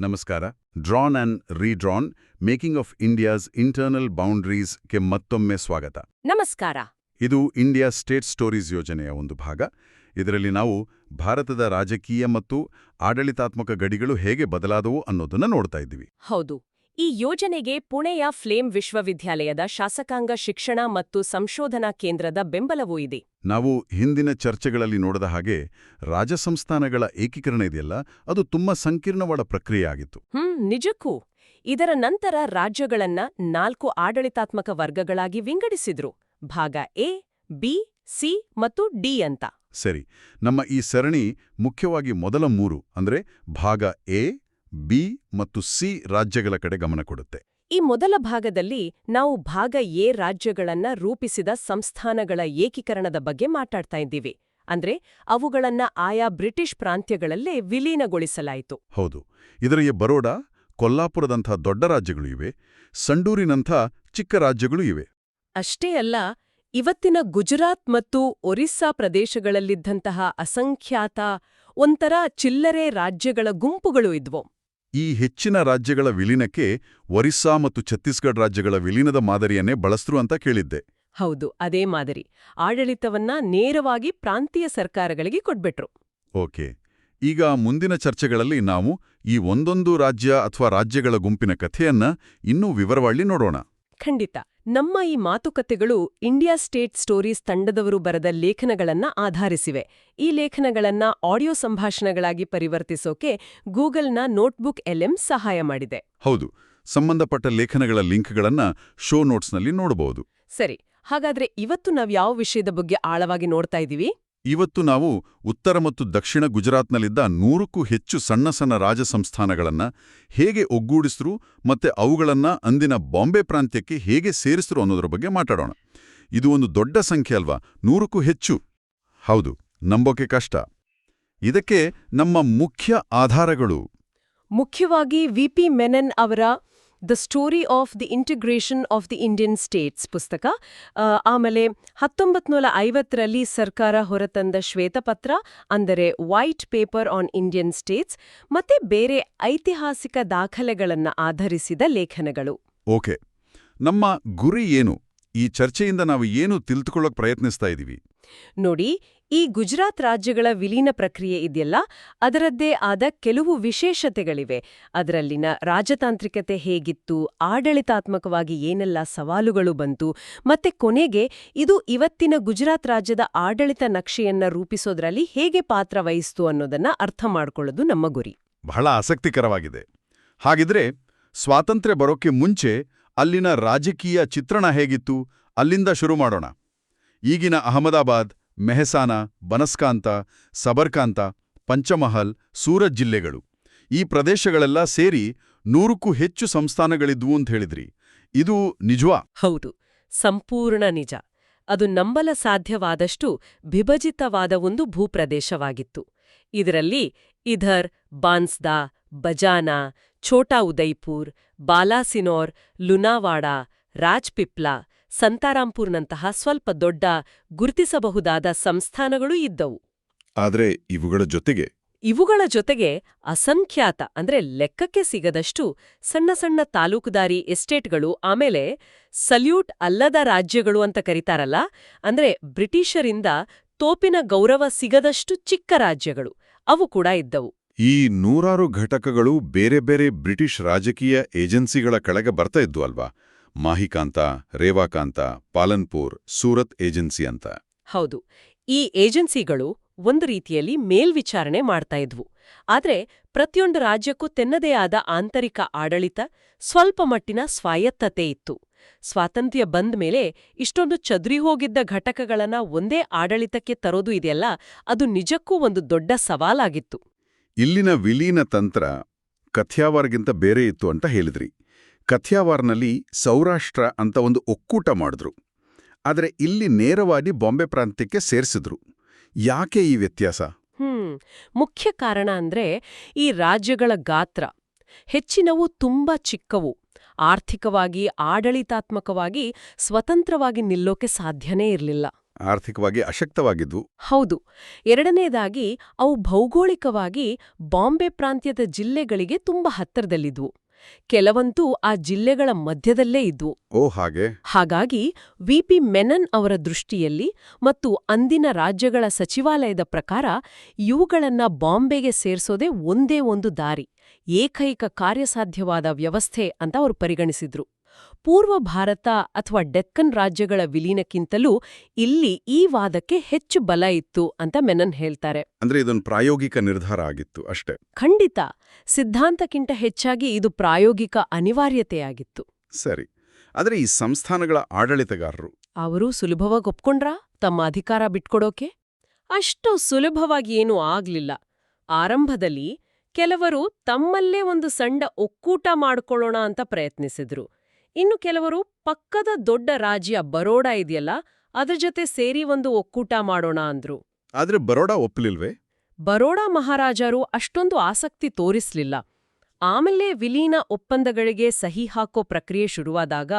ನಮಸ್ಕಾರ. Drawn and redrawn making of India's internal ಬೌಂಡ್ರೀಸ್ಗೆ ಮತ್ತೊಮ್ಮೆ ಸ್ವಾಗತ. ನಮಸ್ಕಾರ. ಇದು ಇಂಡಿಯಾ ಸ್ಟೇಟ್ ಸ್ಟೋರೀಸ್ ಯೋಜನೆಯ ಒಂದು ಭಾಗ. ಇದರಲ್ಲಿ ನಾವು ಭಾರತದ ರಾಜಕೀಯ ಮತ್ತು ಆಡಳಿತಾತ್ಮಕ ಗಡಿಗಳು ಹೇಗೆ ಬದಲಾದವು ಅನ್ನೋದನ್ನ ನೋಡ್ತಾ ಇದ್ದೀವಿ. ಹೌದು. ಈ ಯೋಜನೆಗೆ ಪುಣೆಯ ಫ್ಲೇಮ್ ವಿಶ್ವವಿದ್ಯಾಲಯದ ಶಾಸಕಾಂಗ ಶಿಕ್ಷಣ ಮತ್ತು ಸಂಶೋಧನಾ ಕೇಂದ್ರದ ಬೆಂಬಲವೂ ಇದೆ. ನಾವು ಹಿಂದಿನ ಚರ್ಚೆಗಳಲ್ಲಿ ನೋಡಿದ ಹಾಗೆ ರಾಜಸಂಸ್ಥಾನಗಳ ಏಕೀಕರಣ ಇದೆಯಲ್ಲ ಅದು ತುಂಬಾ ಸಂಕೀರ್ಣವಾದ ಪ್ರಕ್ರಿಯೆ ಆಗಿತ್ತು. ಹ್ಮ್ ನಿಜಕ್ಕೂ. ಇದರ ನಂತರ ರಾಜ್ಯಗಳನ್ನ ನಾಲ್ಕು ಆಡಳಿತಾತ್ಮಕ ವರ್ಗಗಳಾಗಿ ವಿಂಗಡಿಸಿದ್ರು. ಭಾಗ ಎ ಬಿ ಸಿ ಮತ್ತು ಡಿ ಅಂತ. ಸರಿ ನಮ್ಮ ಈ ಸರಣಿ ಮುಖ್ಯವಾಗಿ ಮೊದಲ ಮೂರು ಅಂದ್ರೆ ಭಾಗ ಎ ಬಿ ಮತ್ತು ಸಿ ರಾಜ್ಯಗಳ ಕಡೆ ಗಮನ ಕೊಡುತ್ತೆ. ಈ ಮೊದಲ ಭಾಗದಲ್ಲಿ ನಾವು ಭಾಗ ಎ ರಾಜ್ಯಗಳನ್ನ ರೂಪಿಸಿದ ಸಂಸ್ಥಾನಗಳ ಏಕೀಕರಣದ ಬಗ್ಗೆ ಮಾತಾಡ್ತಾ ಇದ್ದೀವಿ. ಅಂದ್ರೆ ಅವುಗಳನ್ನ ಆಯಾ ಬ್ರಿಟಿಷ್ ಪ್ರಾಂತ್ಯಗಳಲ್ಲೇ ವಿಲೀನಗೊಳಿಸಲಾಯಿತು. ಹೌದು. ಇದರಲ್ಲಿ ಬರೋಡಾ ಕೊಲ್ಲಾಪುರದಂಥ ದೊಡ್ಡ ರಾಜ್ಯಗಳು ಇವೆ ಸಂಡೂರಿನಂಥ ಚಿಕ್ಕ ರಾಜ್ಯಗಳು ಇವೆ. ಅಷ್ಟೇ ಅಲ್ಲ ಇವತ್ತಿನ ಗುಜರಾತ್ ಮತ್ತು ಒರಿಸ್ಸಾ ಪ್ರದೇಶಗಳಲ್ಲಿದ್ದಂತಹ ಅಸಂಖ್ಯಾತ ಒಂಥರ ಚಿಲ್ಲರೆ ರಾಜ್ಯಗಳ ಗುಂಪುಗಳು ಇದ್ವು. ಈ ಹೆಚ್ಚಿನ ರಾಜ್ಯಗಳ ವಿಲೀನಕ್ಕೆ ಒರಿಸ್ಸಾ ಮತ್ತು ಛತ್ತೀಸ್ಗಢ ರಾಜ್ಯಗಳ ವಿಲೀನದ ಮಾದರಿಯನ್ನೇ ಬಳಸ್ರು ಅಂತ ಕೇಳಿದ್ದೆ. ಹೌದು ಅದೇ ಮಾದರಿ. ಆಡಳಿತವನ್ನ ನೇರವಾಗಿ ಪ್ರಾಂತೀಯ ಸರ್ಕಾರಗಳಿಗೆ ಕೊಟ್ಬಿಟ್ರು. ಓಕೆ. ಈಗ ಮುಂದಿನ ಚರ್ಚೆಗಳಲ್ಲಿ ನಾವು ಈ ಒಂದೊಂದು ರಾಜ್ಯ ಅಥವಾ ರಾಜ್ಯಗಳ ಗುಂಪಿನ ಕಥೆಯನ್ನ ಇನ್ನೂ ವಿವರವಾಗಿ ನೋಡೋಣ. ಖಂಡಿತ. ನಮ್ಮ ಈ ಮಾತುಕತೆಗಳು ಇಂಡಿಯಾ ಸ್ಟೇಟ್ ಸ್ಟೋರೀಸ್ ತಂಡದವರು ಬರೆದ ಲೇಖನಗಳನ್ನ ಆಧರಿಸಿವೆ. ಈ ಲೇಖನಗಳನ್ನ ಆಡಿಯೋ ಸಂಭಾಷಣೆಗಳಾಗಿ ಪರಿವರ್ತಿಸೋಕೆ ಗೂಗಲ್ನ ನೋಟ್ಬುಕ್ ಎಲ್ಎಂ ಸಹಾಯ ಮಾಡಿದೆ. ಹೌದು ಸಂಬಂಧಪಟ್ಟ ಲೇಖನಗಳ ಲಿಂಕ್ಗಳನ್ನ ಶೋ ನೋಟ್ಸ್ನಲ್ಲಿ ನೋಡಬಹುದು ಸರಿ ಹಾಗಾದ್ರೆ ಇವತ್ತು ನಾವು ಯಾವ ವಿಷಯದ ಬಗ್ಗೆ ಆಳವಾಗಿ ನೋಡ್ತಾ ಇದ್ದೀವಿ? ಇವತ್ತು ನಾವು ಉತ್ತರ ಮತ್ತು ದಕ್ಷಿಣ ಗುಜರಾತ್ನಲ್ಲಿದ್ದ ನೂರಕ್ಕೂ ಹೆಚ್ಚು ಸಣ್ಣ ಸಣ್ಣ ರಾಜ ಸಂಸ್ಥಾನಗಳನ್ನ ಹೇಗೆ ಒಗ್ಗೂಡಿಸಿದ್ರು ಮತ್ತೆ ಅವುಗಳನ್ನು ಅಂದಿನ ಬಾಂಬೆ ಪ್ರಾಂತ್ಯಕ್ಕೆ ಹೇಗೆ ಸೇರಿಸ್ರು ಅನ್ನೋದ್ರ ಬಗ್ಗೆ ಮಾತಾಡೋಣ. ಇದು ಒಂದು ದೊಡ್ಡ ಸಂಖ್ಯೆ ಅಲ್ವಾ? ನೂರಕ್ಕೂ ಹೆಚ್ಚು. ಹೌದು, ನಂಬೋಕೆ ಕಷ್ಟ. ಇದಕ್ಕೆ ನಮ್ಮ ಮುಖ್ಯ ಆಧಾರಗಳು. ಮುಖ್ಯವಾಗಿ ವಿ ಪಿ ಮೆನನ್ ಅವರ the story of the integration of the Indian states ಪುಸ್ತಕ. ಆಮೇಲೆ ಹತ್ತೊಂಬತ್ತು ನೂರ ಐವತ್ತರಲ್ಲಿ ಸರ್ಕಾರ ಹೊರತಂದ ಶ್ವೇತಪತ್ರ ಅಂದರೆ white paper on Indian states ಮತ್ತೆ ಬೇರೆ ಐತಿಹಾಸಿಕ ದಾಖಲೆಗಳನ್ನು ಆಧರಿಸಿದ ಲೇಖನಗಳು. ಓಕೆ. ನಮ್ಮ ಗುರಿ ಏನು? ಈ ಚರ್ಚೆಯಿಂದ ನಾವು ಏನು ತಿಳಿದುಕೊಳ್ಳೋಕೆ ಪ್ರಯತ್ನಿಸ್ತಾ ಇದ್ದೀವಿ ನೋಡಿ ಈ ಗುಜರಾತ್ ರಾಜ್ಯಗಳ ವಿಲೀನ ಪ್ರಕ್ರಿಯೆ ಇದೆಯಲ್ಲ? ಅದರದ್ದೇ ಆದ ಕೆಲವು ವಿಶೇಷತೆಗಳಿವೆ. ಅದರಲ್ಲಿನ ರಾಜತಾಂತ್ರಿಕತೆ ಹೇಗಿತ್ತು? ಆಡಳಿತಾತ್ಮಕವಾಗಿ ಏನೆಲ್ಲ ಸವಾಲುಗಳು ಬಂತು? ಮತ್ತೆ ಕೊನೆಗೆ ಇದು ಇವತ್ತಿನ ಗುಜರಾತ್ ರಾಜ್ಯದ ಆಡಳಿತ ನಕ್ಷೆಯನ್ನ ರೂಪಿಸೋದ್ರಲ್ಲಿ ಹೇಗೆ ಪಾತ್ರ ವಹಿಸ್ತು ಅನ್ನೋದನ್ನ ಅರ್ಥ ಮಾಡಿಕೊಳ್ಳೋದು ನಮ್ಮ ಗುರಿ. ಬಹಳ ಆಸಕ್ತಿಕರವಾಗಿದೆ. ಹಾಗಿದ್ರೆ ಸ್ವಾತಂತ್ರ್ಯ ಬರೋಕ್ಕೆ ಮುಂಚೆ ಅಲ್ಲಿನ ರಾಜಕೀಯ ಚಿತ್ರಣ ಹೇಗಿತ್ತು? ಅಲ್ಲಿಂದ ಶುರು ಮಾಡೋಣ. ಈಗಿನ ಅಹಮದಾಬಾದ್ ಮೆಹಸಾನ, ಬನಸ್ಕಾಂತ, ಸಬರ್ಕಾಂತ, ಪಂಚಮಹಲ್ ಸೂರತ್ ಜಿಲ್ಲೆಗಳು. ಈ ಪ್ರದೇಶಗಳೆಲ್ಲ ಸೇರಿ ನೂರಕ್ಕೂ ಹೆಚ್ಚು ಸಂಸ್ಥಾನಗಳಿದ್ವು ಅಂತ ಹೇಳಿದ್ರಿ. ಇದು ನಿಜವಾ? ಹೌದು. ಸಂಪೂರ್ಣ ನಿಜ. ಅದು ನಂಬಲ ಸಾಧ್ಯವಾದಷ್ಟು ವಿಭಜಿತವಾದ ಒಂದು ಭೂಪ್ರದೇಶವಾಗಿತ್ತು. ಇದರಲ್ಲಿ ಇಧರ್ ಬಾನ್ಸ್ದಾ, ಬಜಾನಾ, ಛೋಟಾ ಉದಯ್ಪುರ್ ಬಾಲಾಸಿನೋರ್, ಲುನಾವಾಡಾ ರಾಜ್ಪಿಪ್ಲಾ ಸಂತಾರಾಂಪುರ್ನಂತಹ ಸ್ವಲ್ಪ ದೊಡ್ಡ ಗುರುತಿಸಬಹುದಾದ ಸಂಸ್ಥಾನಗಳೂ ಇದ್ದವು. ಆದರೆ ಇವುಗಳ ಜೊತೆಗೆ ಇವುಗಳ ಜೊತೆಗೆ ಅಸಂಖ್ಯಾತ ಅಂದ್ರೆ ಲೆಕ್ಕಕ್ಕೆ ಸಿಗದಷ್ಟು ಸಣ್ಣ ಸಣ್ಣ ತಾಲೂಕುದಾರಿ ಎಸ್ಟೇಟ್ಗಳು ಆಮೇಲೆ ಸಲ್ಯೂಟ್ ಅಲ್ಲದ ರಾಜ್ಯಗಳು ಅಂತ ಕರೀತಾರಲ್ಲ ಅಂದ್ರೆ ಬ್ರಿಟಿಷರಿಂದ ತೋಪಿನ ಗೌರವ ಸಿಗದಷ್ಟು ಚಿಕ್ಕ ರಾಜ್ಯಗಳು ಅವು ಕೂಡ ಇದ್ದವು. ಈ ನೂರಾರು ಘಟಕಗಳು ಬೇರೆ ಬೇರೆ ಬ್ರಿಟಿಷ್ ರಾಜಕೀಯ ಏಜೆನ್ಸಿಗಳ ಕೆಳಗೆ ಬರ್ತಾ ಇದ್ವು ಅಲ್ವಾ? ಮಾಹಿಕಾಂತ ರೇವಾಕಾಂತ ಪಾಲನ್ಪುರ್ ಸೂರತ್ ಏಜೆನ್ಸಿ ಅಂತ. ಹೌದು. ಈ ಏಜೆನ್ಸಿಗಳು ಒಂದು ರೀತಿಯಲ್ಲಿ ಮೇಲ್ವಿಚಾರಣೆ ಮಾಡ್ತಾ ಇದ್ವು. ಆದರೆ ಪ್ರತಿಯೊಂದು ರಾಜ್ಯಕ್ಕೂ ತೆನ್ನದೇ ಆದ ಆಂತರಿಕ ಆಡಳಿತ ಸ್ವಲ್ಪ ಮಟ್ಟಿನ ಸ್ವಾಯತ್ತತೆ ಇತ್ತು. ಸ್ವಾತಂತ್ರ್ಯ ಬಂದ ಮೇಲೆ ಇಷ್ಟೊಂದು ಚದುರಿ ಹೋಗಿದ್ದ ಘಟಕಗಳನ್ನ ಒಂದೇ ಆಡಳಿತಕ್ಕೆ ತರೋದು ಇದೆಯಲ್ಲ ಅದು ನಿಜಕ್ಕೂ ಒಂದು ದೊಡ್ಡ ಸವಾಲಾಗಿತ್ತು. ಇಲ್ಲಿನ ವಿಲೀನ ತಂತ್ರ ಕಥ್ಯಾವಾರ್ಗಿಂತ ಬೇರೆ ಇತ್ತು ಅಂತ ಹೇಳಿದ್ರಿ. ಕಥ್ಯಾವಾರ್ನಲ್ಲಿ ಸೌರಾಷ್ಟ್ರ ಅಂತ ಒಂದು ಒಕ್ಕೂಟ ಮಾಡಿದ್ರು. ಆದರೆ ಇಲ್ಲಿ ನೇರವಾಗಿ ಬಾಂಬೆ ಪ್ರಾಂತ್ಯಕ್ಕೆ ಸೇರಿಸಿದ್ರು. ಯಾಕೆ ಈ ವ್ಯತ್ಯಾಸ? ಹ್ಮ್. ಮುಖ್ಯ ಕಾರಣ ಅಂದ್ರೆ ಈ ರಾಜ್ಯಗಳ ಗಾತ್ರ. ಹೆಚ್ಚಿನವು ತುಂಬಾ ಚಿಕ್ಕವು. ಆರ್ಥಿಕವಾಗಿ ಆಡಳಿತಾತ್ಮಕವಾಗಿ ಸ್ವತಂತ್ರವಾಗಿ ನಿಲ್ಲೋಕೆ ಸಾಧ್ಯನೇ ಇರಲಿಲ್ಲ. ಆರ್ಥಿಕವಾಗಿ ಅಶಕ್ತವಾಗಿದ್ವು ಹೌದು. ಎರಡನೇದಾಗಿ ಅವು ಭೌಗೋಳಿಕವಾಗಿ ಬಾಂಬೆ ಪ್ರಾಂತ್ಯದ ಜಿಲ್ಲೆಗಳಿಗೆ ತುಂಬಾ ಹತ್ತಿರದಲ್ಲಿದ್ವು. ಕೆಲವಂತೂ ಆ ಜಿಲ್ಲೆಗಳ ಮಧ್ಯದಲ್ಲೇ ಇದ್ವು. ಓ ಹಾಗೆ. ಹಾಗಾಗಿ ವಿಪಿ ಮೆನನ್ ಅವರ ದೃಷ್ಟಿಯಲ್ಲಿ ಮತ್ತು ಅಂದಿನ ರಾಜ್ಯಗಳ ಸಚಿವಾಲಯದ ಪ್ರಕಾರ ಇವುಗಳನ್ನ ಬಾಂಬೆಗೆ ಸೇರ್ಸೋದೇ ಒಂದೇ ಒಂದು ದಾರಿ ಏಕೈಕ ಕಾರ್ಯಸಾಧ್ಯವಾದ ವ್ಯವಸ್ಥೆ ಅಂತ ಅವರು ಪರಿಗಣಿಸಿದ್ರು. ಪೂರ್ವ ಭಾರತ ಅಥವಾ ಡೆಕ್ಕನ್ ರಾಜ್ಯಗಳ ವಿಲೀನಕ್ಕಿಂತಲೂ ಇಲ್ಲಿ ಈ ವಾದಕ್ಕೆ ಹೆಚ್ಚು ಬಲ ಇತ್ತು ಅಂತ ಮೆನನ್ ಹೇಳ್ತಾರೆ. ಅಂದ್ರೆ ಇದೊಂದು ಪ್ರಾಯೋಗಿಕ ನಿರ್ಧಾರ ಆಗಿತ್ತು ಅಷ್ಟೇ. ಖಂಡಿತ. ಸಿದ್ಧಾಂತಕ್ಕಿಂತ ಹೆಚ್ಚಾಗಿ ಇದು ಪ್ರಾಯೋಗಿಕ ಅನಿವಾರ್ಯತೆಯಾಗಿತ್ತು ಸರಿ. ಆದರೆ ಈ ಸಂಸ್ಥಾನಗಳ ಆಡಳಿತಗಾರರು? ಅವರು ಸುಲಭವಾಗಿ ಒಪ್ಕೊಂಡ್ರಾ? ತಮ್ಮ ಅಧಿಕಾರ ಬಿಟ್ಕೊಡೋಕೆ? ಅಷ್ಟು ಸುಲಭವಾಗಿ ಏನೂ ಆಗ್ಲಿಲ್ಲ. ಆರಂಭದಲ್ಲಿ ಕೆಲವರು ತಮ್ಮಲ್ಲೇ ಒಂದು ಸಣ್ಣ ಒಕ್ಕೂಟ ಮಾಡ್ಕೊಳ್ಳೋಣ ಅಂತ ಪ್ರಯತ್ನಿಸಿದ್ರು. ಇನ್ನು ಕೆಲವರು ಪಕ್ಕದ ದೊಡ್ಡ ರಾಜ್ಯ ಬರೋಡಾ ಇದೆಯಲ್ಲ ಅದ್ರ ಜೊತೆ ಸೇರಿ ಒಂದು ಒಕ್ಕೂಟ ಮಾಡೋಣ ಅಂದ್ರು. ಆದ್ರೆ ಬರೋಡಾ ಒಪ್ಪಲಿಲ್ವೇ ಬರೋಡಾ ಮಹಾರಾಜರು ಅಷ್ಟೊಂದು ಆಸಕ್ತಿ ತೋರಿಸ್ಲಿಲ್ಲ. ಆಮೇಲೆ ವಿಲೀನ ಒಪ್ಪಂದಗಳಿಗೆ ಸಹಿ ಹಾಕೋ ಪ್ರಕ್ರಿಯೆ ಶುರುವಾದಾಗ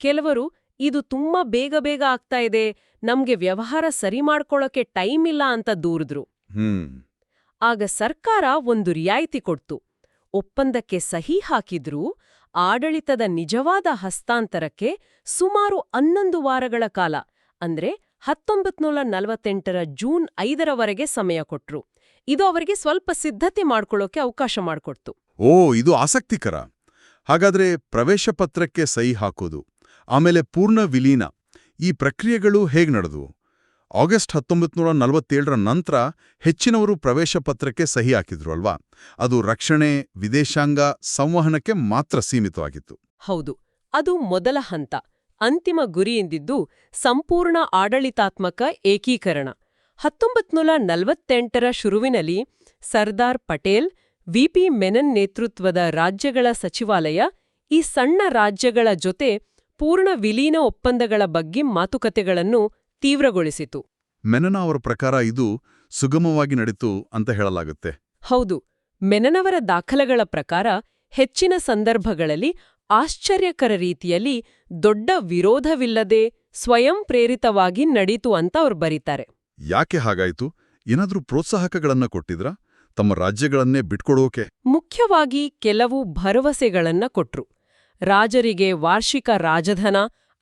ಕೆಲವರು ಇದು ತುಂಬಾ ಬೇಗ ಬೇಗ ಆಗ್ತಾ ಇದೆ ನಮ್ಗೆ ವ್ಯವಹಾರ ಸರಿ ಮಾಡ್ಕೊಳ್ಳೋಕೆ ಟೈಮ್ ಇಲ್ಲ ಅಂತ ದೂರಿದ್ರು. ಹ್ಮ್. ಆಗ ಸರ್ಕಾರ ಒಂದು ರಿಯಾಯಿತಿ ಕೊಡ್ತು. ಒಪ್ಪಂದಕ್ಕೆ ಸಹಿ ಹಾಕಿದ್ರೂ ಆಡಳಿತದ ನಿಜವಾದ ಹಸ್ತಾಂತರಕ್ಕೆ ಸುಮಾರು ಹನ್ನೊಂದು ವಾರಗಳ ಕಾಲ, ಅಂದ್ರೆ ಹತ್ತೊಂಬತ್ನೂರ ನಲವತ್ತೆಂಟರ ಜೂನ್ ಐದರವರೆಗೆ ಸಮಯ ಕೊಟ್ರು. ಇದು ಅವರಿಗೆ ಸ್ವಲ್ಪ ಸಿದ್ಧತೆ ಮಾಡ್ಕೊಳ್ಳೋಕೆ ಅವಕಾಶ ಮಾಡಿಕೊಡ್ತು. ಓ, ಇದು ಆಸಕ್ತಿಕರ. ಹಾಗಾದ್ರೆ ಪ್ರವೇಶ ಪತ್ರಕ್ಕೆ ಸಹಿ ಹಾಕೋದು, ಆಮೇಲೆ ಪೂರ್ಣ ವಿಲೀನ, ಈ ಪ್ರಕ್ರಿಯೆಗಳು ಹೇಗ್ ನಡೆದವು? ಆಗಸ್ಟ್ ಹತ್ತೊಂಬತ್ತು ನೂರ ನಲವತ್ತೇಳರ ನಂತರ ಹೆಚ್ಚಿನವರು ಪ್ರವೇಶ ಪತ್ರಕ್ಕೆ ಸಹಿ ಹಾಕಿದ್ರು ಅಲ್ವಾ? ಅದು ರಕ್ಷಣೆ, ವಿದೇಶಾಂಗ, ಸಂವಹನಕ್ಕೆ ಮಾತ್ರ ಸೀಮಿತವಾಗಿತ್ತು. ಹೌದು, ಅದು ಮೊದಲ ಹಂತ. ಅಂತಿಮ ಗುರಿಯಿಂದಿದ್ದು ಸಂಪೂರ್ಣ ಆಡಳಿತಾತ್ಮಕ ಏಕೀಕರಣ. ಹತ್ತೊಂಬತ್ನೂರ ನಲವತ್ತೆಂಟರ ಶುರುವಿನಲ್ಲಿ ಸರ್ದಾರ್ ಪಟೇಲ್, ವಿಪಿ ಮೆನನ್ ನೇತೃತ್ವದ ರಾಜ್ಯಗಳ ಸಚಿವಾಲಯ, ಈ ಸಣ್ಣ ರಾಜ್ಯಗಳ ಜೊತೆ ಪೂರ್ಣ ವಿಲೀನ ಒಪ್ಪಂದಗಳ ಬಗ್ಗೆ ಮಾತುಕತೆಗಳನ್ನು ತೀವ್ರಗೊಳಿಸಿತು. ಮೆನನ ಅವರ ಪ್ರಕಾರ ಇದು ಸುಗಮವಾಗಿ ನಡೀತು ಅಂತ ಹೇಳಲಾಗುತ್ತೆ. ಹೌದು ಮೆನನವರ ದಾಖಲೆಗಳ ಪ್ರಕಾರ ಹೆಚ್ಚಿನ ಸಂದರ್ಭಗಳಲ್ಲಿ ಆಶ್ಚರ್ಯಕರ ರೀತಿಯಲ್ಲಿ ದೊಡ್ಡ ವಿರೋಧವಿಲ್ಲದೆ ಸ್ವಯಂ ಪ್ರೇರಿತವಾಗಿ ನಡೀತು ಅಂತ ಅವರು ಬರೀತಾರೆ. ಯಾಕೆ ಹಾಗಾಯ್ತು? ಏನಾದ್ರೂ ಪ್ರೋತ್ಸಾಹಕಗಳನ್ನ ಕೊಟ್ಟಿದ್ರ? ತಮ್ಮ ರಾಜ್ಯಗಳನ್ನೇ ಬಿಟ್ಕೊಡೋಕೆ? ಮುಖ್ಯವಾಗಿ ಕೆಲವು ಭರವಸೆಗಳನ್ನ ಕೊಟ್ರು. ರಾಜರಿಗೆ ವಾರ್ಷಿಕ ರಾಜಧನ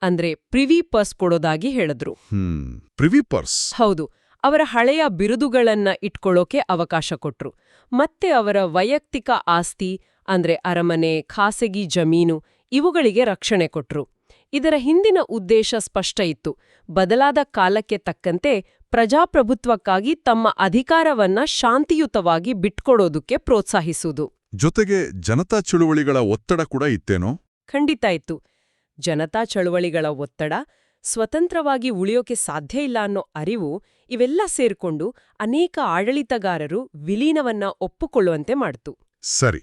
ಅಂದ್ರೆ ಪ್ರಿವಿ ಪರ್ಸ್ ಕೊಡೋದಾಗಿ ಹೇಳಿದ್ರು. ಹ್ಮ್ ಪ್ರಿವಿಪರ್ಸ್ ಹೌದು ಅವರ ಹಳೆಯ ಬಿರುದುಗಳನ್ನ ಇಟ್ಕೊಳ್ಳೋಕೆ ಅವಕಾಶ ಕೊಟ್ರು. ಮತ್ತೆ ಅವರ ವೈಯಕ್ತಿಕ ಆಸ್ತಿ ಅಂದ್ರೆ ಅರಮನೆ ಖಾಸಗಿ ಜಮೀನು ಇವುಗಳಿಗೆ ರಕ್ಷಣೆ ಕೊಟ್ರು. ಇದರ ಹಿಂದಿನ ಉದ್ದೇಶ ಸ್ಪಷ್ಟ ಇತ್ತು. ಬದಲಾದ ಕಾಲಕ್ಕೆ ತಕ್ಕಂತೆ ಪ್ರಜಾಪ್ರಭುತ್ವಕ್ಕಾಗಿ ತಮ್ಮ ಅಧಿಕಾರವನ್ನ ಶಾಂತಿಯುತವಾಗಿ ಬಿಟ್ಕೊಡೋದಕ್ಕೆ ಪ್ರೋತ್ಸಾಹಿಸುವುದು. ಜೊತೆಗೆ ಜನತಾ ಚಳುವಳಿಗಳ ಒತ್ತಡ ಕೂಡ ಇತ್ತೇನೋ? ಖಂಡಿತ ಇತ್ತು. ಜನತಾ ಚಳುವಳಿಗಳ ಒತ್ತಡ ಸ್ವತಂತ್ರವಾಗಿ ಉಳಿಯೋಕೆ ಸಾಧ್ಯ ಇಲ್ಲ ಅನ್ನೋ ಅರಿವು ಇವೆಲ್ಲ ಸೇರ್ಕೊಂಡು ಅನೇಕ ಆಡಳಿತಗಾರರು ವಿಲೀನವನ್ನ ಒಪ್ಪಿಕೊಳ್ಳುವಂತೆ ಮಾಡ್ತು. ಸರಿ.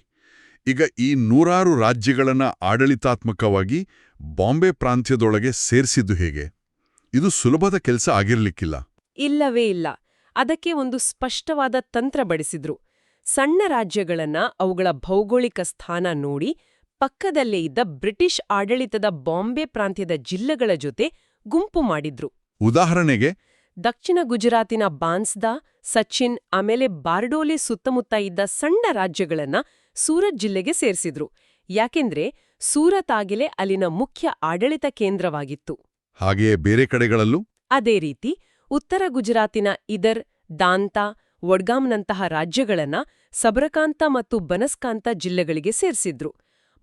ಈಗ ಈ ನೂರಾರು ರಾಜ್ಯಗಳನ್ನ ಆಡಳಿತಾತ್ಮಕವಾಗಿ ಬಾಂಬೆ ಪ್ರಾಂತ್ಯದೊಳಗೆ ಸೇರಿಸಿದ್ದು ಹೇಗೆ? ಇದು ಸುಲಭದ ಕೆಲಸ ಆಗಿರ್ಲಿಕ್ಕಿಲ್ಲ. ಇಲ್ಲವೇ ಇಲ್ಲ. ಅದಕ್ಕೆ ಒಂದು ಸ್ಪಷ್ಟವಾದ ತಂತ್ರ ಬಡಿಸಿದ್ರು. ಸಣ್ಣ ರಾಜ್ಯಗಳನ್ನ ಅವುಗಳ ಭೌಗೋಳಿಕ ಸ್ಥಾನ ನೋಡಿ ಪಕ್ಕದಲ್ಲೇ ಇದ್ದ ಬ್ರಿಟಿಷ್ ಆಡಳಿತದ ಬಾಂಬೆ ಪ್ರಾಂತ್ಯದ ಜಿಲ್ಲೆಗಳ ಜೊತೆ ಗುಂಪು ಮಾಡಿದ್ರು. ಉದಾಹರಣೆಗೆ ದಕ್ಷಿಣ ಗುಜರಾತಿನ ಬಾನ್ಸ್ದಾ ಸಚಿನ್ ಆಮೇಲೆ ಬಾರ್ಡೋಲಿ ಸುತ್ತಮುತ್ತ ಇದ್ದ ಸಣ್ಣ ರಾಜ್ಯಗಳನ್ನ ಸೂರತ್ ಜಿಲ್ಲೆಗೆ ಸೇರಿಸಿದ್ರು. ಯಾಕೆಂದ್ರೆ ಸೂರತ್ ಆಗಿಲೇ ಅಲ್ಲಿನ ಮುಖ್ಯ ಆಡಳಿತ ಕೇಂದ್ರವಾಗಿತ್ತು. ಹಾಗೆಯೇ ಬೇರೆ ಕಡೆಗಳಲ್ಲೂ? ಅದೇ ರೀತಿ ಉತ್ತರ ಗುಜರಾತಿನ ಇದರ್ ದಾಂತಾ ವಡ್ಗಾಮ್ನಂತಹ ರಾಜ್ಯಗಳನ್ನ ಸಬರಕಾಂತ ಮತ್ತು ಬನಸ್ಕಾಂತ ಜಿಲ್ಲೆಗಳಿಗೆ ಸೇರ್ಸಿದ್ರು.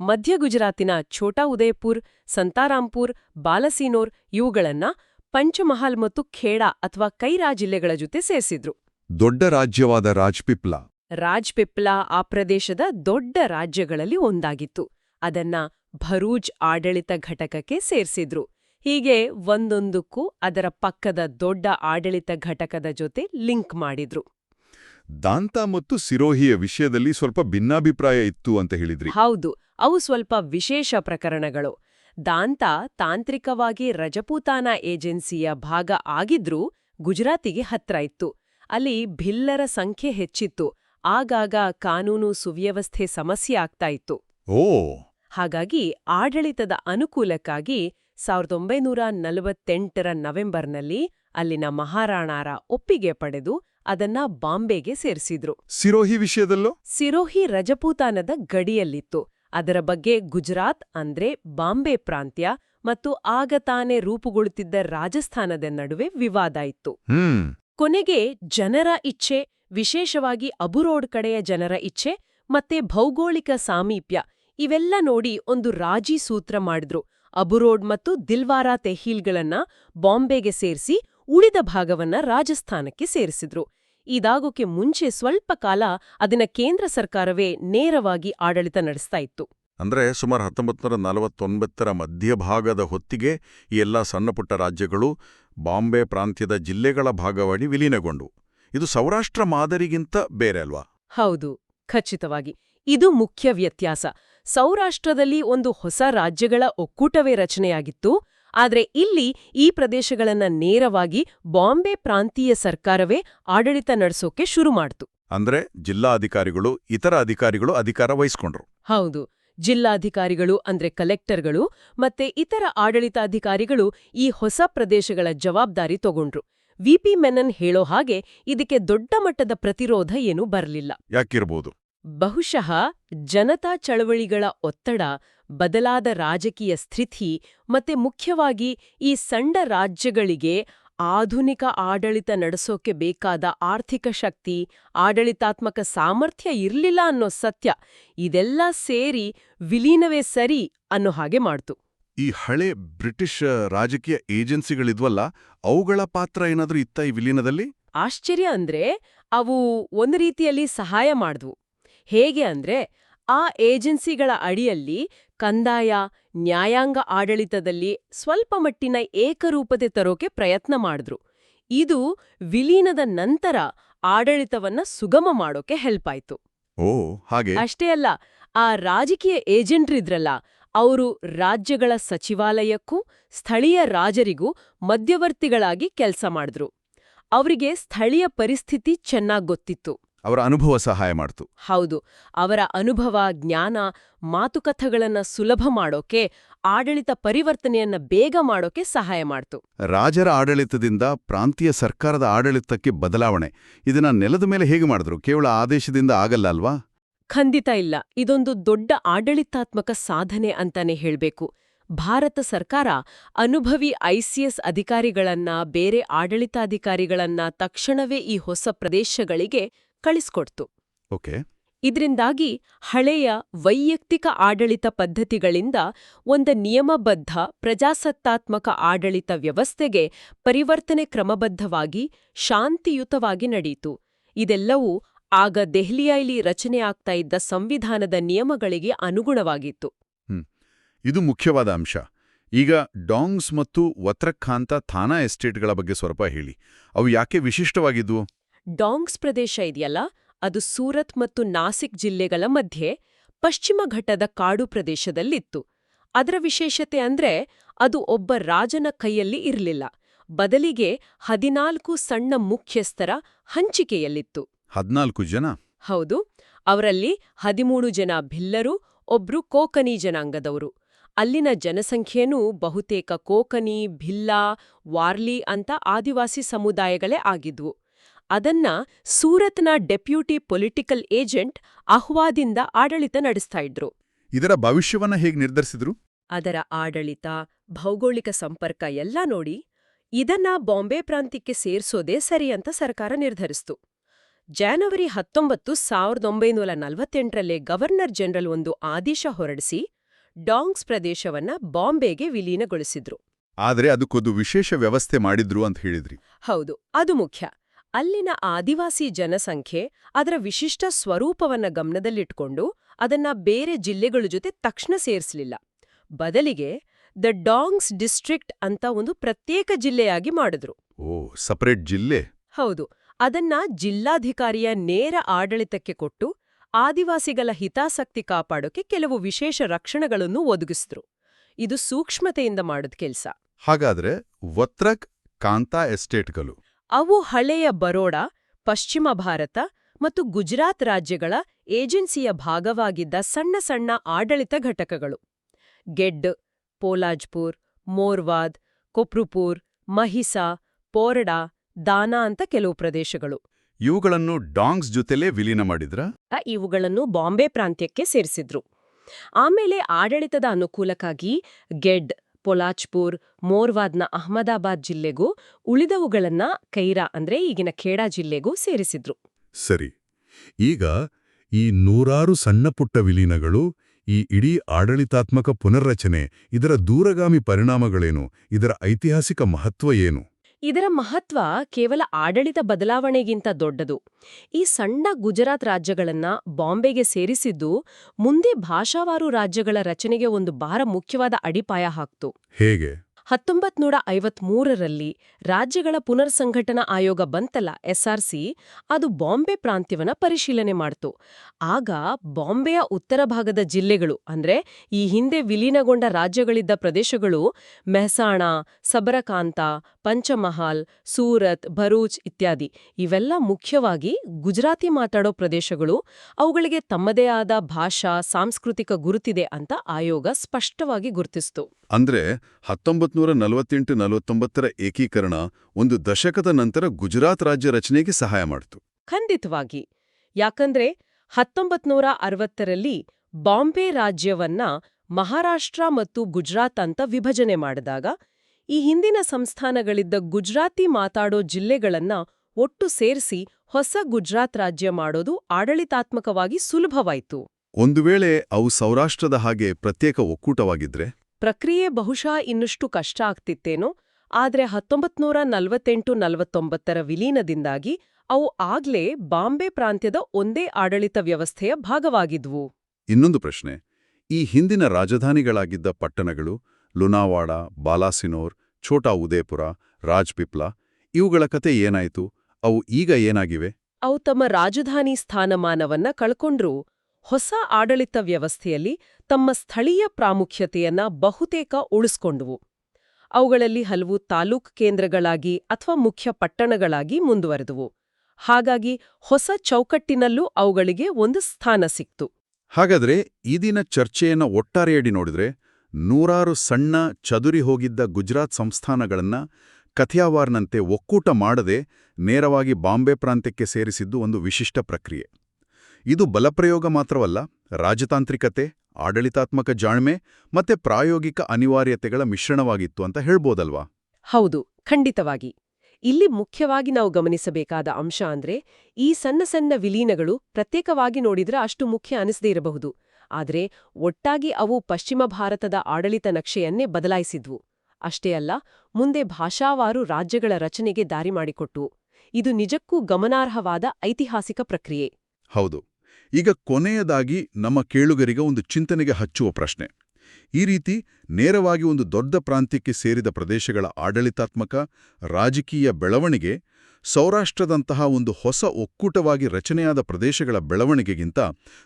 ಮಧ್ಯ ಗುಜರಾತಿನ ಛೋಟಾ ಉದಯಪುರ್ ಸಂತಾರಾಂಪುರ್ ಬಾಲಸೀನೋರ್ ಇವುಗಳನ್ನ ಪಂಚಮಹಲ್ ಮತ್ತು ಖೇಡಾ ಅಥವಾ ಕೈರಾ ಜಿಲ್ಲೆಗಳ ಜೊತೆ ಸೇರಿಸಿದ್ರು. ದೊಡ್ಡ ರಾಜ್ಯವಾದ ರಾಜ್ಪಿಪ್ಲಾ. ರಾಜ್ಪಿಪ್ಲಾ ಆ ಪ್ರದೇಶದ ದೊಡ್ಡ ರಾಜ್ಯಗಳಲ್ಲಿ ಒಂದಾಗಿತ್ತು. ಅದನ್ನ ಭರೂಜ್ ಆಡಳಿತ ಘಟಕಕ್ಕೆ ಸೇರಿಸಿದ್ರು. ಹೀಗೆ ಒಂದೊಂದಕ್ಕೂ ಅದರ ಪಕ್ಕದ ದೊಡ್ಡ ಆಡಳಿತ ಘಟಕದ ಜೊತೆ ಲಿಂಕ್ ಮಾಡಿದ್ರು. ದಾಂತ ಮತ್ತು ಸಿರೋಹಿಯ ವಿಷಯದಲ್ಲಿ ಸ್ವಲ್ಪ ಭಿನ್ನಾಭಿಪ್ರಾಯ ಇತ್ತು ಅಂತ ಹೇಳಿದ್ರಿ. ಹೌದು ಅವು ಸ್ವಲ್ಪ ವಿಶೇಷ ಪ್ರಕರಣಗಳು. ದಾಂತ ತಾಂತ್ರಿಕವಾಗಿ ರಜಪೂತಾನ ಏಜೆನ್ಸಿಯ ಭಾಗ ಆಗಿದ್ರೂ ಗುಜರಾತಿಗೆ ಹತ್ರ ಇತ್ತು. ಅಲ್ಲಿ ಭಿಲ್ಲರ ಸಂಖ್ಯೆ ಹೆಚ್ಚಿತ್ತು. ಆಗಾಗ ಕಾನೂನು ಸುವ್ಯವಸ್ಥೆ ಸಮಸ್ಯೆ ಆಗ್ತಾ ಇತ್ತು. ಓ! ಹಾಗಾಗಿ ಆಡಳಿತದ ಅನುಕೂಲಕ್ಕಾಗಿ ಸಾವಿರದ ಒಂಬೈನೂರ ನಲವತ್ತೆಂಟರ ನವೆಂಬರ್ನಲ್ಲಿ ಅಲ್ಲಿನ ಮಹಾರಾಣಾರ ಒಪ್ಪಿಗೆ ಪಡೆದು ಅದನ್ನ ಬಾಂಬೆಗೆ ಸೇರಿಸಿದ್ರು. ಸಿರೋಹಿ ವಿಷಯದಲ್ಲೂ? ಸಿರೋಹಿ ರಜಪೂತಾನದ ಗಡಿಯಲ್ಲಿತ್ತು. ಅದರ ಬಗ್ಗೆ ಗುಜರಾತ್ ಅಂದ್ರೆ ಬಾಂಬೆ ಪ್ರಾಂತ್ಯ ಮತ್ತು ಆಗ ತಾನೇ ರೂಪುಗೊಳ್ಳುತ್ತಿದ್ದ ರಾಜಸ್ಥಾನದ ನಡುವೆ ವಿವಾದ ಇತ್ತು. ಕೊನೆಗೆ ಜನರ ಇಚ್ಛೆ ವಿಶೇಷವಾಗಿ ಅಬುರೋಡ್ ಕಡೆಯ ಜನರ ಇಚ್ಛೆ ಮತ್ತೆ ಭೌಗೋಳಿಕ ಸಾಮೀಪ್ಯ ಇವೆಲ್ಲ ನೋಡಿ ಒಂದು ರಾಜಿ ಸೂತ್ರ ಮಾಡಿದ್ರು. ಅಬುರೋಡ್ ಮತ್ತು ದಿಲ್ವಾರಾ ತೆಹೀಲ್ಗಳನ್ನ ಬಾಂಬೆಗೆ ಸೇರಿಸಿ ಉಳಿದ ಭಾಗವನ್ನ ರಾಜಸ್ಥಾನಕ್ಕೆ ಸೇರಿಸಿದ್ರು. ಇದಾಗೋಕೆ ಮುಂಚೆ ಸ್ವಲ್ಪ ಕಾಲ ಅದನ್ನ ಕೇಂದ್ರ ಸರ್ಕಾರವೇ ನೇರವಾಗಿ ಆಡಳಿತ ನಡೆಸ್ತಾ ಇತ್ತು. ಅಂದ್ರೆ ಸುಮಾರು ಹತ್ತೊಂಬತ್ತು ನೂರ ನಲವತ್ತೊಂಬತ್ತರ ಮಧ್ಯಭಾಗದ ಹೊತ್ತಿಗೆ ಈ ಎಲ್ಲ ಸಣ್ಣಪುಟ್ಟ ರಾಜ್ಯಗಳು ಬಾಂಬೆ ಪ್ರಾಂತ್ಯದ ಜಿಲ್ಲೆಗಳ ಭಾಗವಾಗಿ ವಿಲೀನಗೊಂಡವು ಇದು ಸೌರಾಷ್ಟ್ರ ಮಾದರಿಗಿಂತ ಬೇರೆ ಅಲ್ವಾ? ಹೌದು ಖಚಿತವಾಗಿ. ಇದು ಮುಖ್ಯ ವ್ಯತ್ಯಾಸ. ಸೌರಾಷ್ಟ್ರದಲ್ಲಿ ಒಂದು ಹೊಸ ರಾಜ್ಯಗಳ ಒಕ್ಕೂಟವೇ ರಚನೆಯಾಗಿತ್ತು. ಆದ್ರೆ ಇಲ್ಲಿ ಈ ಪ್ರದೇಶಗಳನ್ನ ನೇರವಾಗಿ ಬಾಂಬೆ ಪ್ರಾಂತೀಯ ಸರ್ಕಾರವೇ ಆಡಳಿತ ನಡೆಸೋಕೆ ಶುರು ಮಾಡ್ತು. ಅಂದ್ರೆ ಜಿಲ್ಲಾ ಅಧಿಕಾರಿಗಳು ಇತರ ಅಧಿಕಾರಿಗಳು ಅಧಿಕಾರ ವಹಿಸ್ಕೊಂಡ್ರು. ಹೌದು. ಜಿಲ್ಲಾಧಿಕಾರಿಗಳು ಅಂದ್ರೆ ಕಲೆಕ್ಟರ್ಗಳು ಮತ್ತೆ ಇತರ ಆಡಳಿತಾಧಿಕಾರಿಗಳು ಈ ಹೊಸ ಪ್ರದೇಶಗಳ ಜವಾಬ್ದಾರಿ ತಗೊಂಡ್ರು. ವಿಪಿ ಮೆನನ್ ಹೇಳೋ ಹಾಗೆ ಇದಕ್ಕೆ ದೊಡ್ಡ ಮಟ್ಟದ ಪ್ರತಿರೋಧ ಏನೂ ಬರಲಿಲ್ಲ. ಯಾಕಿರ್ಬೋದು? ಬಹುಶಃ ಜನತಾ ಚಳವಳಿಗಳ ಒತ್ತಡ ಬದಲಾದ ರಾಜಕೀಯ ಸ್ಥಿತಿ ಮತ್ತೆ ಮುಖ್ಯವಾಗಿ ಈ ಸಣ್ಣ ರಾಜ್ಯಗಳಿಗೆ ಆಧುನಿಕ ಆಡಳಿತ ನಡೆಸೋಕೆ ಬೇಕಾದ ಆರ್ಥಿಕ ಶಕ್ತಿ ಆಡಳಿತಾತ್ಮಕ ಸಾಮರ್ಥ್ಯ ಇರ್ಲಿಲ್ಲ ಅನ್ನೋ ಸತ್ಯ. ಇದೆಲ್ಲ ಸೇರಿ ವಿಲೀನವೇ ಸರಿ ಅನ್ನೋ ಹಾಗೆ ಮಾಡ್ತು. ಈ ಹಳೆ ಬ್ರಿಟಿಷ್ ರಾಜಕೀಯ ಏಜೆನ್ಸಿಗಳಿದ್ವಲ್ಲ ಅವುಗಳ ಪಾತ್ರ ಏನಾದ್ರೂ ಇತ್ತ ಈ ವಿಲೀನದಲ್ಲಿ? ಆಶ್ಚರ್ಯ ಅಂದ್ರೆ ಅವು ಒಂದು ರೀತಿಯಲ್ಲಿ ಸಹಾಯ ಮಾಡಿದ್ವು. ಹೇಗೆ ಅಂದ್ರೆ ಆ ಏಜೆನ್ಸಿಗಳ ಅಡಿಯಲ್ಲಿ ಕಂದಾಯ ನ್ಯಾಯಾಂಗ ಆಡಳಿತದಲ್ಲಿ ಸ್ವಲ್ಪ ಮಟ್ಟಿನ ಏಕರೂಪತೆ ತರೋಕೆ ಪ್ರಯತ್ನ ಮಾಡಿದ್ರು. ಇದು ವಿಲೀನದ ನಂತರ ಆಡಳಿತವನ್ನ ಸುಗಮ ಮಾಡೋಕೆ ಹೆಲ್ಪ್ ಆಯ್ತು. ಓ ಹಾಗೆ. ಅಷ್ಟೇ ಅಲ್ಲ ಆ ರಾಜಕೀಯ ಏಜೆಂಟ್ರಿದ್ರಲ್ಲ ಅವರು ರಾಜ್ಯಗಳ ಸಚಿವಾಲಯಕ್ಕೂ ಸ್ಥಳೀಯ ರಾಜರಿಗೂ ಮಧ್ಯವರ್ತಿಗಳಾಗಿ ಕೆಲಸ ಮಾಡಿದ್ರು. ಅವರಿಗೆ ಸ್ಥಳೀಯ ಪರಿಸ್ಥಿತಿ ಚೆನ್ನಾಗ್ ಗೊತ್ತಿತ್ತು. ಅವರ ಅನುಭವ ಸಹಾಯ ಮಾಡ್ತು. ಹೌದು. ಅವರ ಅನುಭವ ಜ್ಞಾನ ಮಾತುಕಥೆಗಳನ್ನ ಸುಲಭ ಮಾಡೋಕೆ ಆಡಳಿತ ಪರಿವರ್ತನೆಯನ್ನ ಬೇಗ ಮಾಡೋಕೆ ಸಹಾಯ ಮಾಡ್ತು. ರಾಜರ ಆಡಳಿತದಿಂದ ಪ್ರಾಂತೀಯ ಸರ್ಕಾರದ ಆಡಳಿತಕ್ಕೆ ಬದಲಾವಣೆ. ಇದನ್ನ ನೆಲದ ಮೇಲೆ ಹೇಗೆ ಮಾಡಿದ್ರು? ಕೇವಲ ಆದೇಶದಿಂದ ಆಗಲ್ಲ ಅಲ್ವಾ? ಖಂಡಿತ ಇಲ್ಲ. ಇದೊಂದು ದೊಡ್ಡ ಆಡಳಿತಾತ್ಮಕ ಸಾಧನೆ ಅಂತಾನೆ ಹೇಳಬೇಕು. ಭಾರತ ಸರ್ಕಾರ ಅನುಭವಿ ಐಸಿಎಸ್ ಅಧಿಕಾರಿಗಳನ್ನ ಬೇರೆ ಆಡಳಿತಾಧಿಕಾರಿಗಳನ್ನ ತಕ್ಷಣವೇ ಈ ಹೊಸ ಪ್ರದೇಶಗಳಿಗೆ ಕಳಿಸ್ಕೊಡ್ತು. ಓಕೆ. ಇದರಿಂದಾಗಿ ಹಳೆಯ ವೈಯಕ್ತಿಕ ಆಡಳಿತ ಪದ್ಧತಿಗಳಿಂದ ಒಂದು ನಿಯಮಬದ್ಧ ಪ್ರಜಾಸತ್ತಾತ್ಮಕ ಆಡಳಿತ ವ್ಯವಸ್ಥೆಗೆ ಪರಿವರ್ತನೆ ಕ್ರಮಬದ್ಧವಾಗಿ ಶಾಂತಿಯುತವಾಗಿ ನಡೆಯಿತು. ಇದೆಲ್ಲವೂ ಆಗ ದೆಹಲಿಯಲ್ಲಿ ರಚನೆ ಆಗ್ತಾ ಇದ್ದ ಸಂವಿಧಾನದ ನಿಯಮಗಳಿಗೆ ಅನುಗುಣವಾಗಿತ್ತು. ಇದು ಮುಖ್ಯವಾದ ಅಂಶ. ಈಗ ಡಾಂಗ್ಸ್ ಮತ್ತು ವತ್ರಖಾಂತ ಥಾನಾ ಎಸ್ಟೇಟ್ಗಳ ಬಗ್ಗೆ ಸ್ವಲ್ಪ ಹೇಳಿ. ಅವು ಯಾಕೆ ವಿಶಿಷ್ಟವಾಗಿದ್ವು? ಡಾಂಗ್ಸ್ ಪ್ರದೇಶ ಇದೆಯಲ್ಲ ಅದು ಸೂರತ್ ಮತ್ತು ನಾಸಿಕ್ ಜಿಲ್ಲೆಗಳ ಮಧ್ಯೆ ಪಶ್ಚಿಮ ಘಟ್ಟದ ಕಾಡು ಪ್ರದೇಶದಲ್ಲಿತ್ತು. ಅದರ ವಿಶೇಷತೆ ಅಂದ್ರೆ ಅದು ಒಬ್ಬ ರಾಜನ ಕೈಯಲ್ಲಿ ಇರಲಿಲ್ಲ. ಬದಲಿಗೆ ಹದಿನಾಲ್ಕು ಸಣ್ಣ ಮುಖ್ಯಸ್ಥರ ಹಂಚಿಕೆಯಲ್ಲಿತ್ತು. ಹದಿನಾಲ್ಕು ಜನ? ಹೌದು ಅವರಲ್ಲಿ ಹದಿಮೂರು ಜನ ಭಿಲ್ಲರು ಒಬ್ರು ಕೋಕನಿ ಜನಾಂಗದವರು. ಅಲ್ಲಿನ ಜನಸಂಖ್ಯೆನೂ ಬಹುತೇಕ ಕೋಕನಿ ಭಿಲ್ಲಾ ವಾರ್ಲಿ ಅಂತ ಆದಿವಾಸಿ ಸಮುದಾಯಗಳೇ ಆಗಿದ್ವು. ಅದನ್ನ ಸೂರತ್ನ ಡೆಪ್ಯೂಟಿ ಪೊಲಿಟಿಕಲ್ ಏಜೆಂಟ್ ಅಹ್ವಾದಿಂದ ಆಡಳಿತ ನಡೆಸ್ತಾ ಇದ್ರು. ಇದರ ಭವಿಷ್ಯವನ್ನ ಹೇಗೆ ನಿರ್ಧರಿಸಿದ್ರು? ಅದರ ಆಡಳಿತ ಭೌಗೋಳಿಕ ಸಂಪರ್ಕ ಎಲ್ಲ ನೋಡಿ ಇದನ್ನ ಬಾಂಬೆ ಪ್ರಾಂತ್ಯಕ್ಕೆ ಸೇರ್ಸೋದೇ ಸರಿ ಅಂತ ಸರ್ಕಾರ ನಿರ್ಧರಿಸ್ತು. ಜಾನವರಿ ಹತ್ತೊಂಬತ್ತು ಸಾವಿರದ ಒಂಬೈನೂರ ನಲವತ್ತೆಂಟರಲ್ಲೇ ಗವರ್ನರ್ ಜನರಲ್ ಒಂದು ಆದೇಶ ಹೊರಡಿಸಿ ಡಾಂಗ್ಸ್ ಪ್ರದೇಶವನ್ನ ಬಾಂಬೆಗೆ ವಿಲೀನಗೊಳಿಸಿದ್ರು. ಆದರೆ ಅದಕ್ಕೊಂದು ವಿಶೇಷ ವ್ಯವಸ್ಥೆ ಮಾಡಿದ್ರು ಅಂತ ಹೇಳಿದ್ರಿ. ಹೌದು ಅದು ಮುಖ್ಯ. ಅಲ್ಲಿನ ಆದಿವಾಸಿ ಜನಸಂಖ್ಯೆ ಅದರ ವಿಶಿಷ್ಟ ಸ್ವರೂಪವನ್ನ ಗಮನದಲ್ಲಿಟ್ಕೊಂಡು ಅದನ್ನ ಬೇರೆ ಜಿಲ್ಲೆಗಳ ಜೊತೆ ತಕ್ಷಣ ಸೇರಿಸಲಿಲ್ಲ. ಬದಲಿಗೆ ದ ಡಾಂಗ್ಸ್ ಡಿಸ್ಟ್ರಿಕ್ಟ್ ಅಂತ ಒಂದು ಪ್ರತ್ಯೇಕ ಜಿಲ್ಲೆಯಾಗಿ ಮಾಡಿದ್ರು. ಓ ಸಪರೇಟ್ ಜಿಲ್ಲೆ? ಹೌದು ಅದನ್ನ ಜಿಲ್ಲಾಧಿಕಾರಿಯ ನೇರ ಆಡಳಿತಕ್ಕೆ ಕೊಟ್ಟು ಆದಿವಾಸಿಗಳ ಹಿತಾಸಕ್ತಿ ಕಾಪಾಡೋಕೆ ಕೆಲವು ವಿಶೇಷ ರಕ್ಷಣೆಗಳನ್ನು ಒದಗಿಸಿದ್ರು. ಇದು ಸೂಕ್ಷ್ಮತೆಯಿಂದ ಮಾಡಿದ ಕೆಲ್ಸ. ಹಾಗಾದ್ರೆ ವತ್ರಕ್ ಕಾಂತಾ ಎಸ್ಟೇಟ್ಗಳು. ಅವು ಹಳೆಯ ಬರೋಡಾ ಪಶ್ಚಿಮ ಭಾರತ ಮತ್ತು ಗುಜರಾತ್ ರಾಜ್ಯಗಳ ಏಜೆನ್ಸಿಯ ಭಾಗವಾಗಿದ್ದ ಸಣ್ಣ ಸಣ್ಣ ಆಡಳಿತ ಘಟಕಗಳು. ಗೆಡ್ ಪೋಲಾಜ್ಪುರ್ ಮೋರ್ವಾದ್ ಕೊಪ್ರುಪುರ್ ಮಹಿಸಾ ಪೋರ್ಡಾ ದಾನಾ ಅಂತ ಕೆಲವು ಪ್ರದೇಶಗಳು. ಇವುಗಳನ್ನು ಡಾಂಗ್ಸ್ ಜೊತೆಲೇ ವಿಲೀನ ಮಾಡಿದ್ರ? ಇವುಗಳನ್ನು ಬಾಂಬೆ ಪ್ರಾಂತ್ಯಕ್ಕೆ ಸೇರಿಸಿದ್ರು. ಆಮೇಲೆ ಆಡಳಿತದ ಅನುಕೂಲಕ್ಕಾಗಿ ಗೆಡ್ ಪೊಲಾಚ್ಪುರ್ ಮೋರ್ವಾದ್ನ ಅಹಮದಾಬಾದ್ ಜಿಲ್ಲೆಗೂ ಉಳಿದವುಗಳನ್ನ ಕೈರಾ ಅಂದ್ರೆ ಈಗಿನ ಖೇಡಾ ಜಿಲ್ಲೆಗೂ ಸೇರಿಸಿದ್ರು. ಸರಿ. ಈಗ ಈ ನೂರಾರು ಸಣ್ಣಪುಟ್ಟ ವಿಲೀನಗಳು, ಈ ಇಡೀ ಆಡಳಿತಾತ್ಮಕ ಪುನರ್ರಚನೆ, ಇದರ ದೂರಗಾಮಿ ಪರಿಣಾಮಗಳೇನು, ಇದರ ಐತಿಹಾಸಿಕ ಮಹತ್ವ ಏನು? ಇದರ ಮಹತ್ವ ಕೇವಲ ಆಡಳಿತ ಬದಲಾವಣೆಗಿಂತ ದೊಡ್ಡದು. ಈ ಸಣ್ಣ ಗುಜರಾತ್ ರಾಜ್ಯಗಳನ್ನ ಬಾಂಬೆಗೆ ಸೇರಿಸಿದ್ದು ಮುಂದೆ ಭಾಷಾವಾರು ರಾಜ್ಯಗಳ ರಚನೆಗೆ ಒಂದು ಬಾರ ಮುಖ್ಯವಾದ ಅಡಿಪಾಯ ಹಾಕ್ತು. ಹೇಗೆ? ಹತ್ತೊಂಬತ್ ನೂರ ಐವತ್ಮೂರರಲ್ಲಿ ರಾಜ್ಯಗಳ ಪುನರ್ಸಂಘಟನಾ ಆಯೋಗ ಬಂತಲ್ಲ ಎಸ್ಆರ್ಸಿ, ಅದು ಬಾಂಬೆ ಪ್ರಾಂತ್ಯವನ್ನ ಪರಿಶೀಲನೆ ಮಾಡ್ತು. ಆಗ ಬಾಂಬೆಯ ಉತ್ತರ ಭಾಗದ ಜಿಲ್ಲೆಗಳು, ಅಂದ್ರೆ ಈ ಹಿಂದೆ ವಿಲೀನಗೊಂಡ ರಾಜ್ಯಗಳಿದ್ದ ಪ್ರದೇಶಗಳು ಮೆಹಸಾಣ, ಸಬರಕಾಂತ, ಪಂಚಮಹಾಲ್, ಸೂರತ್, ಭರೂಚ್ ಇತ್ಯಾದಿ, ಇವೆಲ್ಲ ಮುಖ್ಯವಾಗಿ ಗುಜರಾತಿ ಮಾತಾಡೋ ಪ್ರದೇಶಗಳು. ಅವುಗಳಿಗೆ ತಮ್ಮದೇ ಆದ ಭಾಷಾ, ಸಾಂಸ್ಕೃತಿಕ ಗುರುತಿದೆ ಅಂತ ಆಯೋಗ ಸ್ಪಷ್ಟವಾಗಿ ಗುರುತಿಸ್ತು. ಅಂದ್ರೆ ಹತ್ತೊಂಬತ್ ನೂರ ನಲವತ್ತೆಂಟು ನಲವತ್ತೊಂಬತ್ತರ ಏಕೀಕರಣ ಒಂದು ದಶಕದ ನಂತರ ಗುಜರಾತ್ ರಾಜ್ಯ ರಚನೆಗೆ ಸಹಾಯ ಮಾಡಿತು. ಖಂಡಿತವಾಗಿ. ಯಾಕಂದ್ರೆ ಹತ್ತೊಂಬತ್ ನೂರ ಅರವತ್ತರಲ್ಲಿ ಬಾಂಬೆ ರಾಜ್ಯವನ್ನ ಮಹಾರಾಷ್ಟ್ರ ಮತ್ತು ಗುಜರಾತ್ ಅಂತ ವಿಭಜನೆ ಮಾಡಿದಾಗ ಈ ಹಿಂದಿನ ಸಂಸ್ಥಾನಗಳಿದ್ದ ಗುಜರಾತಿ ಮಾತಾಡೋ ಜಿಲ್ಲೆಗಳನ್ನ ಒಟ್ಟು ಸೇರಿಸಿ ಹೊಸ ಗುಜರಾತ್ ರಾಜ್ಯ ಮಾಡೋದು ಆಡಳಿತಾತ್ಮಕವಾಗಿ ಸುಲಭವಾಯಿತು. ಒಂದು ವೇಳೆ ಅವು ಸೌರಾಷ್ಟ್ರದ ಹಾಗೆ ಪ್ರತ್ಯೇಕ ಒಕ್ಕೂಟವಾಗಿದ್ರೆ? ಪ್ರಕ್ರಿಯೆ ಬಹುಶಃ ಇನ್ನಷ್ಟು ಕಷ್ಟ ಆಗ್ತಿತ್ತೇನೋ ಆದ್ರೆ ಹತ್ತೊಂಬತ್ ನೂರ ನಲವತ್ತೆಂಟು ನಲವತ್ತೊಂಬತ್ತರ ವಿಲೀನದಿಂದಾಗಿ ಅವು ಆಗ್ಲೇ ಬಾಂಬೆ ಪ್ರಾಂತ್ಯದ ಒಂದೇ ಆಡಳಿತ ವ್ಯವಸ್ಥೆಯ ಭಾಗವಾಗಿದ್ವು. ಇನ್ನೊಂದು ಪ್ರಶ್ನೆ ಈ ಹಿಂದಿನ ರಾಜಧಾನಿಗಳಾಗಿದ್ದ ಪಟ್ಟಣಗಳು ಲುನಾವಾಡ ಬಾಲಾಸಿನೋರ್ ಛೋಟಾ ಉದಯಪುರ ರಾಜ್ಪಿಪ್ಲಾ ಇವುಗಳ ಕತೆ ಏನಾಯಿತು? ಅವು ಈಗ ಏನಾಗಿವೆ? ಅವು ತಮ್ಮ ರಾಜಧಾನಿ ಸ್ಥಾನಮಾನವನ್ನ ಕಳ್ಕೊಂಡ್ರೂ. ಹೊಸ ಆಡಳಿತ ವ್ಯವಸ್ಥೆಯಲ್ಲಿ ತಮ್ಮ ಸ್ಥಳೀಯ ಪ್ರಾಮುಖ್ಯತೆಯನ್ನ ಬಹುತೇಕ ಉಳಿಸ್ಕೊಂಡುವು. ಅವುಗಳಲ್ಲಿ ಹಲವು ತಾಲೂಕ್ ಕೇಂದ್ರಗಳಾಗಿ ಅಥವಾ ಮುಖ್ಯ ಪಟ್ಟಣಗಳಾಗಿ ಮುಂದುವರೆದುವು. ಹಾಗಾಗಿ ಹೊಸ ಚೌಕಟ್ಟಿನಲ್ಲೂ ಅವುಗಳಿಗೆ ಒಂದು ಸ್ಥಾನ ಸಿಕ್ತು. ಹಾಗಾದ್ರೆ ಈ ದಿನ ಚರ್ಚೆಯನ್ನ ಒಟ್ಟಾರೆಯಡಿ ನೋಡಿದ್ರೆ ನೂರಾರು ಸಣ್ಣ ಚದುರಿ ಹೋಗಿದ್ದ ಗುಜರಾತ್ ಸಂಸ್ಥಾನಗಳನ್ನ ಕಥಿಯಾವಾರ್ನಂತೆ ಒಕ್ಕೂಟ ಮಾಡದೆ ನೇರವಾಗಿ ಬಾಂಬೆ ಪ್ರಾಂತ್ಯಕ್ಕೆ ಸೇರಿಸಿದ್ದು ಒಂದು ವಿಶಿಷ್ಟ ಪ್ರಕ್ರಿಯೆ. ಇದು ಬಲಪ್ರಯೋಗ ಮಾತ್ರವಲ್ಲ, ರಾಜತಾಂತ್ರಿಕತೆ, ಆಡಳಿತಾತ್ಮಕ ಜಾಣ್ಮೆ ಮತ್ತೆ ಪ್ರಾಯೋಗಿಕ ಅನಿವಾರ್ಯತೆಗಳ ಮಿಶ್ರಣವಾಗಿತ್ತು ಅಂತ ಹೇಳ್ಬೋದಲ್ವಾ? ಹೌದು, ಖಂಡಿತವಾಗಿ. ಇಲ್ಲಿ ಮುಖ್ಯವಾಗಿ ನಾವು ಗಮನಿಸಬೇಕಾದ ಅಂಶ ಅಂದ್ರೆ, ಈ ಸಣ್ಣ ಸಣ್ಣ ವಿಲೀನಗಳು ಪ್ರತ್ಯೇಕವಾಗಿ ನೋಡಿದ್ರೆ ಅಷ್ಟು ಮುಖ್ಯ ಅನಿಸದೇ ಇರಬಹುದು. ಆದರೆ, ಒಟ್ಟಾಗಿ ಅವು ಪಶ್ಚಿಮ ಭಾರತದ ಆಡಳಿತ ನಕ್ಷೆಯನ್ನೇ ಬದಲಾಯಿಸಿದ್ವು. ಅಷ್ಟೇ ಅಲ್ಲ, ಮುಂದೆ ಭಾಷಾವಾರು ರಾಜ್ಯಗಳ ರಚನೆಗೆ ದಾರಿ ಮಾಡಿಕೊಟ್ಟು. ಇದು ನಿಜಕ್ಕೂ ಗಮನಾರ್ಹವಾದ ಐತಿಹಾಸಿಕ ಪ್ರಕ್ರಿಯೆ. ಹೌದು. ಈಗ ಕೊನೆಯದಾಗಿ ನಮ್ಮ ಕೇಳುಗರಿಗೆ ಒಂದು ಚಿಂತನೆಗೆ ಹಚ್ಚುವ ಪ್ರಶ್ನೆ. ಈ ರೀತಿ ನೇರವಾಗಿ ಒಂದು ದೊಡ್ಡ ಪ್ರಾಂತ್ಯಕ್ಕೆ ಸೇರಿದ ಪ್ರದೇಶಗಳ ಆಡಳಿತಾತ್ಮಕ ರಾಜಕೀಯ ಬೆಳವಣಿಗೆ ಸೌರಾಷ್ಟ್ರದಂತಹ ಒಂದು ಹೊಸ ಒಕ್ಕೂಟವಾಗಿ ರಚನೆಯಾದ ಪ್ರದೇಶಗಳ ಬೆಳವಣಿಗೆಗಿಂತ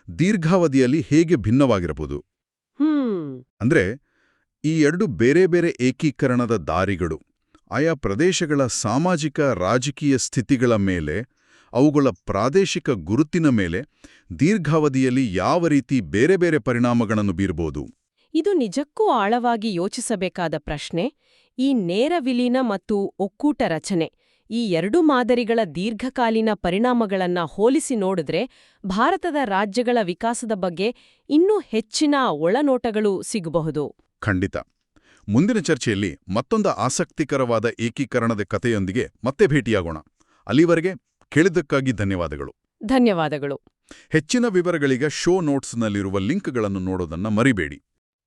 ದೀರ್ಘಾವಧಿಯಲ್ಲಿ ಹೇಗೆ ಭಿನ್ನವಾಗಿರಬಹುದು? ಅಂದ್ರೆ ಈ ಎರಡು ಬೇರೆ ಬೇರೆ ಏಕೀಕರಣದ ದಾರಿಗಳು ಆಯಾ ಪ್ರದೇಶಗಳ ಸಾಮಾಜಿಕ ರಾಜಕೀಯ ಸ್ಥಿತಿಗಳ ಮೇಲೆ ಅವುಗಳ ಪ್ರಾದೇಶಿಕ ಗುರುತಿನ ಮೇಲೆ ದೀರ್ಘಾವಧಿಯಲ್ಲಿ ಯಾವ ರೀತಿ ಬೇರೆ ಬೇರೆ ಪರಿಣಾಮಗಳನ್ನು ಬೀರಬಹುದು ಇದು ನಿಜಕ್ಕೂ ಆಳವಾಗಿ ಯೋಚಿಸಬೇಕಾದ ಪ್ರಶ್ನೆ. ಈ ನೇರ ವಿಲೀನ ಮತ್ತು ಒಕ್ಕೂಟ ರಚನೆ ಈ ಎರಡು ಮಾದರಿಗಳ ದೀರ್ಘಕಾಲೀನ ಪರಿಣಾಮಗಳನ್ನ ಹೋಲಿಸಿ ನೋಡಿದ್ರೆ ಭಾರತದ ರಾಜ್ಯಗಳ ವಿಕಾಸದ ಬಗ್ಗೆ ಇನ್ನೂ ಹೆಚ್ಚಿನ ಒಳನೋಟಗಳು ಸಿಗಬಹುದು. ಖಂಡಿತ. ಮುಂದಿನ ಚರ್ಚೆಯಲ್ಲಿ ಮತ್ತೊಂದು ಆಸಕ್ತಿಕರವಾದ ಏಕೀಕರಣದ ಕಥೆಯೊಂದಿಗೆ ಮತ್ತೆ ಭೇಟಿಯಾಗೋಣ. ಅಲ್ಲಿವರೆಗೆ ಕೇಳಿದ್ದಕ್ಕಾಗಿ ಧನ್ಯವಾದಗಳು. ಧನ್ಯವಾದಗಳು. ಹೆಚ್ಚಿನ ವಿವರಗಳಿಗೆ ಶೋ ನೋಟ್ಸ್ನಲ್ಲಿರುವ ಲಿಂಕ್ಗಳನ್ನು ನೋಡೋದನ್ನ ಮರಿಬೇಡಿ.